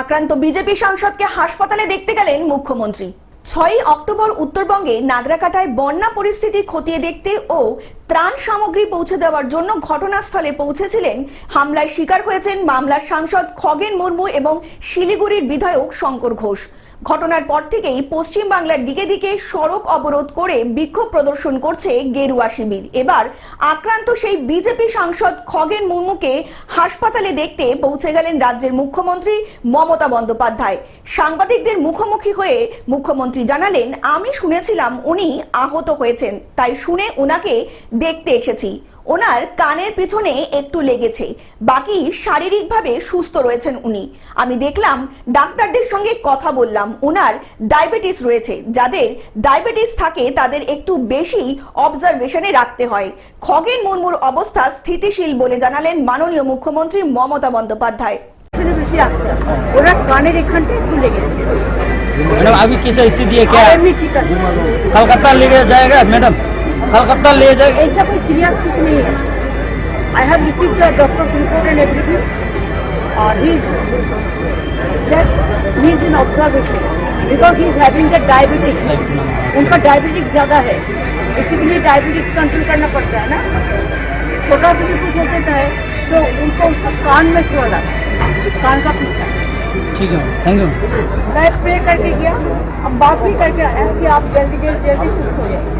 আক্রান্ত বিজেপি সাংসদকে হাসপাতালে দেখতে গেলেন মুখ্যমন্ত্রী। ছয়ই অক্টোবর উত্তরবঙ্গে নাগরাকাটায় বন্যা পরিস্থিতি খতিয়ে দেখতে ও ত্রাণ সামগ্রী পৌঁছে দেওয়ার জন্য ঘটনাস্থলে পৌঁছেছিলেন। হামলায় শিকার হয়েছেন মামলার সাংসদ খগেন মুর্মু এবং শিলিগুড়ির বিধায়ক শঙ্কর ঘোষ। ঘটনার পর থেকেই পশ্চিম বাংলার দিকে দিকে সড়ক অবরোধ করে বিক্ষোভ প্রদর্শন করছে গেরুয়া শিবির। এবার আক্রান্ত সেই বিজেপি সাংসদ খগেন মুর্মুকে হাসপাতালে দেখতে পৌঁছে গেলেন রাজ্যের মুখ্যমন্ত্রী মমতা বন্দ্যোপাধ্যায়। সাংবাদিকদের মুখোমুখি হয়ে মুখ্যমন্ত্রী জানালেন, আমি শুনেছিলাম উনি আহত হয়েছেন, তাই শুনে ওনাকে দেখতে এসেছি ওনার কানের পিছনে একটু লেগেছে বাকি শারীরিকভাবে সুস্থ রয়েছেন উনি আমি দেখলাম ডাক্তারদের সঙ্গে কথা বললাম ওনার ডায়াবেটিস রয়েছে যাদের ডায়াবেটিস থাকে তাদের একটু বেশি অবজারভেশনে রাখতে হয় খগেন মুর্মুর অবস্থা স্থিতিশীল বলে জানালেন মাননীয় মুখ্যমন্ত্রী মমতা বন্দ্যোপাধ্যায় বেশি বেশি আসছে ওরা কানের এখানটা একটু লেগেছে मैडम अभी कैसा स्थिति है क्या আর এমনি ঠিক আছে कलकत्ता ले गया जाएगा मैडम कलकत्ता ले जाए ऐसा कोई सीरियस कुछ नहीं है। I have receive the doctor report and everything और he he is in observation because he is having the diabetic उनका डायबिटिक ज़्यादा है इसीलिए डायबिटिक कंट्रोल करना पड़ता है ना। छोटा सा भी कुछ हो जाता है तो उनको उसका कान में लगा? कान का पीछा। ठीक है थैंक यू मैं प्रे करके गया अब बात भी करके आया कि आप जल्दी जल्दी जल्दी सुस्त हो जाए।